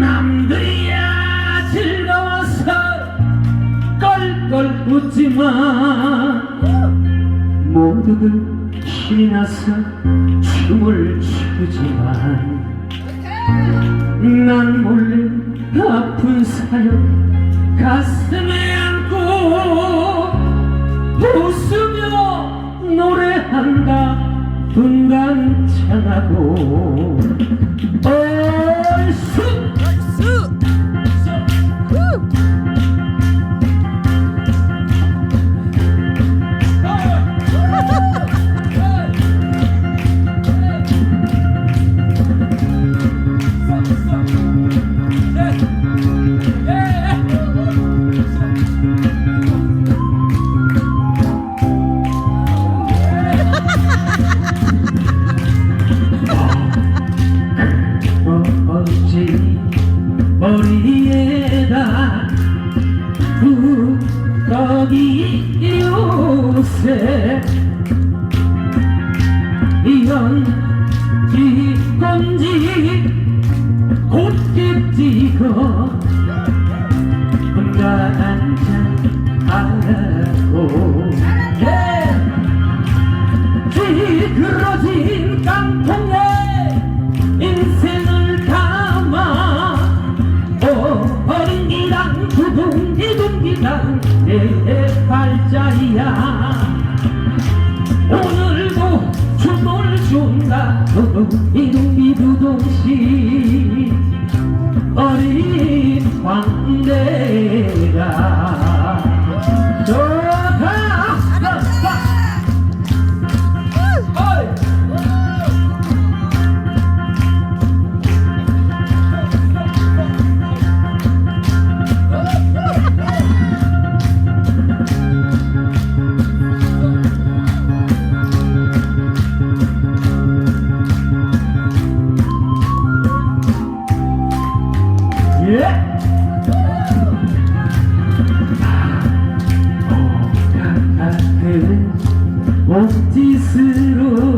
남들이야 즐거워서 껄껄 웃지마 모두들 신이 나서 춤을 추지만 난 몰래 아픈 사연 가슴 থাকো 요새 이런 뒷건지 곧게 뛰고 팔자야. 오늘도 춤을 춘다. 두둥이둥이 두둥씩 어린 황대가 예. 같은 몸짓으로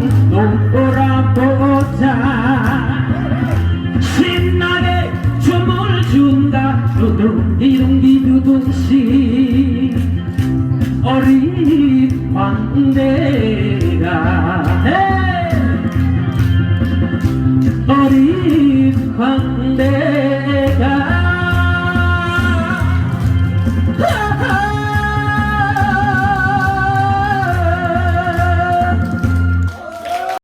두둥기둥기당 놀아보자. 신나게 춤을 준다. 두둥기둥기 두둥씩 어린 황대가. 헤 어린 황대